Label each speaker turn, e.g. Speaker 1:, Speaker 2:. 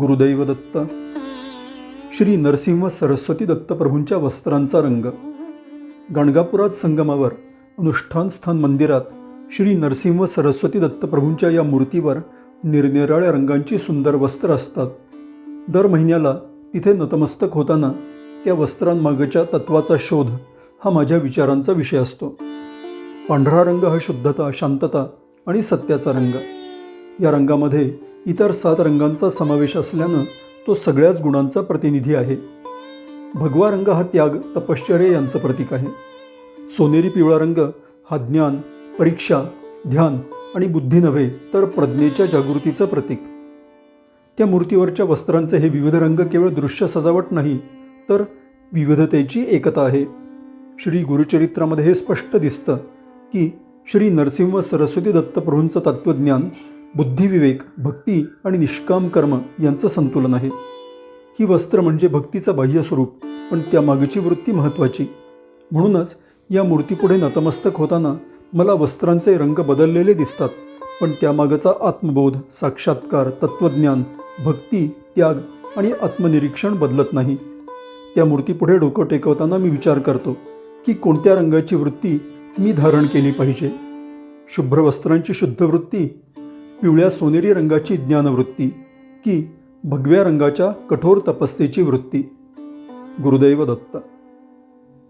Speaker 1: गुरुदैव दत्त श्री नरसिंह सरस्वती दत्तप्रभूंच्या वस्त्रांचा रंग गाणगापुरात संगमावर अनुष्ठान स्थान मंदिरात श्री नरसिंह सरस्वती दत्तप्रभूंच्या या मूर्तीवर निरनिराळ्या रंगांची सुंदर वस्त्र असतात. दर महिन्याला तिथे नतमस्तक होताना त्या वस्त्रांमागच्या तत्वाचा शोध हा माझ्या विचारांचा विषय असतो. पांढरा रंग हा शुद्धता शांतता आणि सत्याचा रंग. या रंगामध्ये इतर सात रंगांचा समावेश असल्यानं तो सगळ्याच गुणांचा प्रतिनिधी आहे. भगवा रंग हा त्याग तपश्चर्य यांचं प्रतीक आहे. सोनेरी पिवळा रंग हा ज्ञान परीक्षा ध्यान आणि बुद्धी नव्हे तर प्रज्ञेच्या जागृतीचं प्रतीक. त्या मूर्तीवरच्या वस्त्रांचे हे विविध रंग केवळ दृश्य सजावट नाही तर विविधतेची एकता आहे. श्री गुरुचरित्रामध्ये हे स्पष्ट दिसतं की श्री नरसिंह सरस्वती दत्तप्रभूंचं तत्त्वज्ञान बुद्धिविवेक भक्ती आणि निष्काम कर्म यांचं संतुलन आहे. ही वस्त्र म्हणजे भक्तीचं बाह्य स्वरूप पण त्यामागची वृत्ती महत्त्वाची. म्हणूनच या मूर्तीपुढे नतमस्तक होताना मला वस्त्रांचे रंग बदललेले दिसतात पण त्यामागचा आत्मबोध साक्षात्कार तत्त्वज्ञान भक्ती त्याग आणि आत्मनिरीक्षण बदलत नाही. त्या मूर्तीपुढे डोकं टेकवताना मी विचार करतो की कोणत्या रंगाची वृत्ती मी धारण केली पाहिजे? शुभ्र वस्त्रांची शुद्ध वृत्ती पिवळ्या सोनेरी रंगाची ज्ञानवृत्ती की भगव्या रंगाच्या कठोर तपस्येची वृत्ती. गुरुदैव दत्त.